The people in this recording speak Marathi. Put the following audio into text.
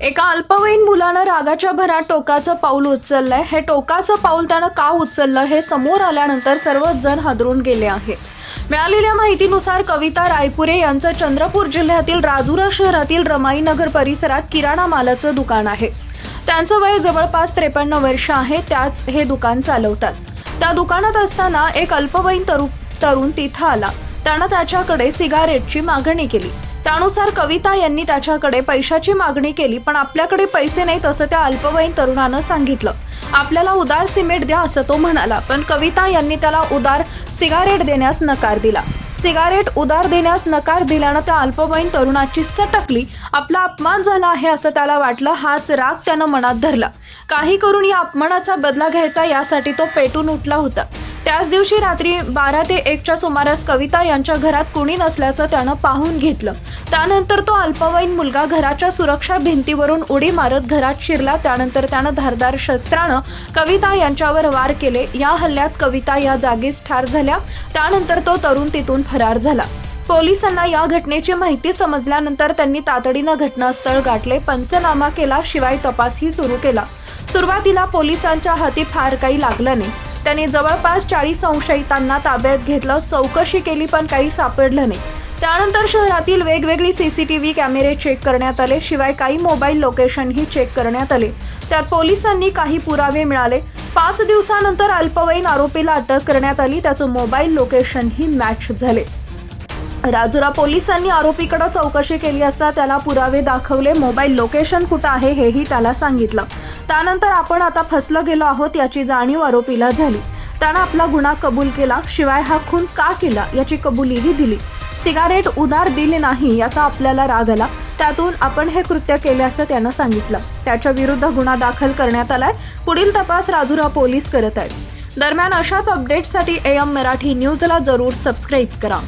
एका अल्पवयीन मुलानं रागाच्या भरात टोकाचं पाऊल उचललंय. हे टोकाचं पाऊल त्यानं का उचललं हे समोर आल्यानंतर सर्वच जण हादरून गेले आहे मिळालेल्या माहितीनुसार कविता रायपुरे यांचं चंद्रपूर जिल्ह्यातील राजुरा शहरातील रमाईनगर परिसरात किराणा मालाचं दुकान आहे. त्यांचं वय जवळपास त्रेपन्न वर्ष आहे त्याच हे दुकान चालवतात. त्या दुकानात असताना एक अल्पवयीन तरु तरुण तिथं आला. त्यानं त्याच्याकडे सिगारेटची मागणी केली. त्यानुसार कविता यांनी त्याच्याकडे पैशाची मागणी केली पण आपल्याकडे पैसे नाहीत असं त्या अल्पवयीन तरुणानं सांगितलं. आपल्याला उदार सिमेंट द्या असं तो म्हणाला पण कविता यांनी त्याला उदार सिगारेट देण्यास नकार दिला. सिगारेट उदार देण्यास नकार दिल्यानं त्या अल्पवयीन तरुणाची सटकली आपला अपमान झाला आहे असं त्याला वाटलं हाच राग त्यानं मनात धरला. काही करून या अपमानाचा बदला घ्यायचा यासाठी तो पेटून उठला होता. त्याच दिवशी रात्री बारा ते एकच्या सुमारास कविता यांच्या घरात कुणी नसल्याचं त्यानं पाहून घेतलं. त्यानंतर तो अल्पवयीन मुलगा घराच्या सुरक्षा भिंतीवरून उडी मारत घरात शिरला. त्यानंतर त्यानं धारदार शस्त्रानं कविता यांच्यावर वार केले. या हल्ल्यात कविता या जागीच ठार झाल्या. त्यानंतर तो तरुण तिथून फरार झाला. पोलिसांना या घटनेची माहिती समजल्यानंतर त्यांनी तातडीनं घटनास्थळ गाठले. पंचनामा केला शिवाय तपासही सुरू केला. सुरुवातीला पोलिसांच्या हाती फार काही लागलं नाही. त्याने जवळपास चाळीस संशयितांना ताब्यात घेतलं चौकशी केली पण काही सापडलं नाही. त्यानंतर शहरातील वेगवेगळी सी सी टी व्ही कॅमेरे चेक करण्यात आले शिवाय काही मोबाईल लोकेशनही चेक करण्यात आले. त्यात पोलिसांनी काही पुरावे मिळाले. पाच दिवसानंतर अल्पवयीन आरोपीला अटक करण्यात आली त्याचं मोबाईल लोकेशनही मॅच झाले. राजुरा पोलिसांनी आरोपीकडे चौकशी केली असता त्याला पुरावे दाखवले मोबाईल लोकेशन कुठं आहे हेही त्याला सांगितलं. त्यानंतर आपण आता फसलं गेलो आहोत याची जाणीव आरोपीला झाली. त्यानं आपला गुन्हा कबूल केला. शिवाय हा खून का केला याची कबुलीही दिली. सिगारेट उदार दिले नाही याचा आपल्याला राग आला. त्यातून आपण हे कृत्य केल्याचं त्यानं सांगितलं. त्याच्या विरुद्ध गुन्हा दाखल करण्यात आलाय. पुढील तपास राजुरा पोलीस करत आहेत. दरम्यान अशाच अपडेटसाठी एम मराठी न्यूजला जरूर सबस्क्राईब करा.